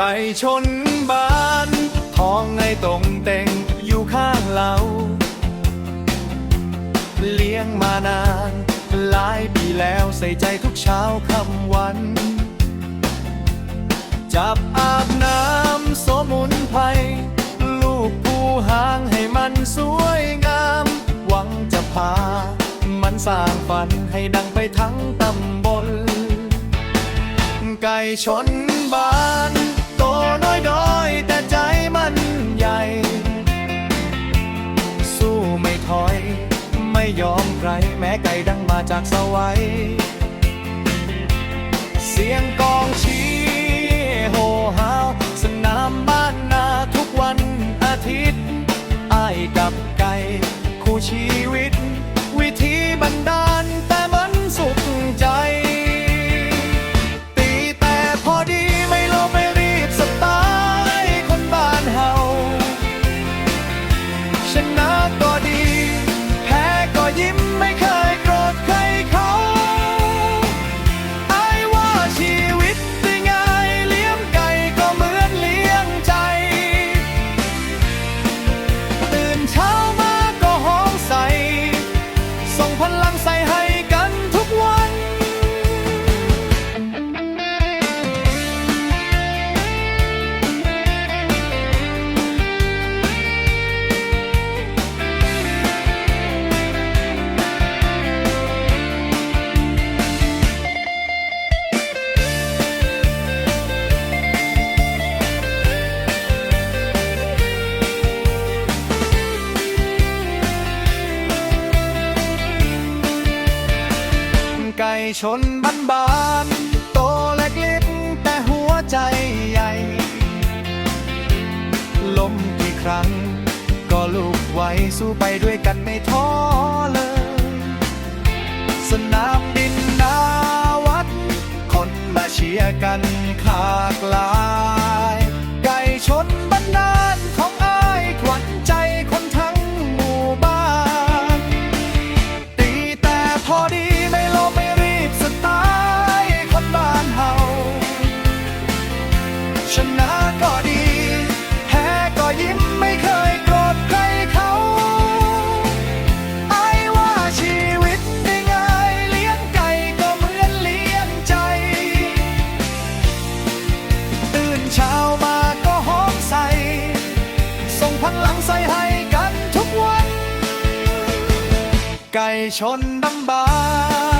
ไก่ชนบ้านท้องในตรงเต็งอยู่ข้างเรา เลี้ยงมานาน หลายปีแล้วใส่ใจทุกเช้าค่ำวัน จับอาบน้ำสมุนไพรลูกผู้หางให้มันสวยงาม หวังจะพา มันสร้างฝันให้ดังไปทั้งตำบล ไก่ชนบ้าน ไก่ดังมาจากสวัยเสียงกองเชียร์โหฮาวสนามบ้านนาทุกวันอาทิตย์อ้ายกับไก่คู่ชี ส่ง ชนบ้านบานๆโตเล็กเล็กๆแต่หัวใจใหญ่ ล้มกี่ครั้ง ก็ลุกไหวสู้ไปด้วยกันไม่ท้อเลย สนามบินนาวัด คนมาเชียร์กันขากลา ชนะก็ดีแพ้ก็ยิ้มไม่เคยโกรธใครเขาไอ้ว่าชีวิตได้ง่ายเลี้ยงไก่ก็เหมือนเลี้ยงใจ ตื่นเช้ามาก็หอมใส่ส่งพลังใส่ให้กันทุกวัน ไก่ชนดำบาน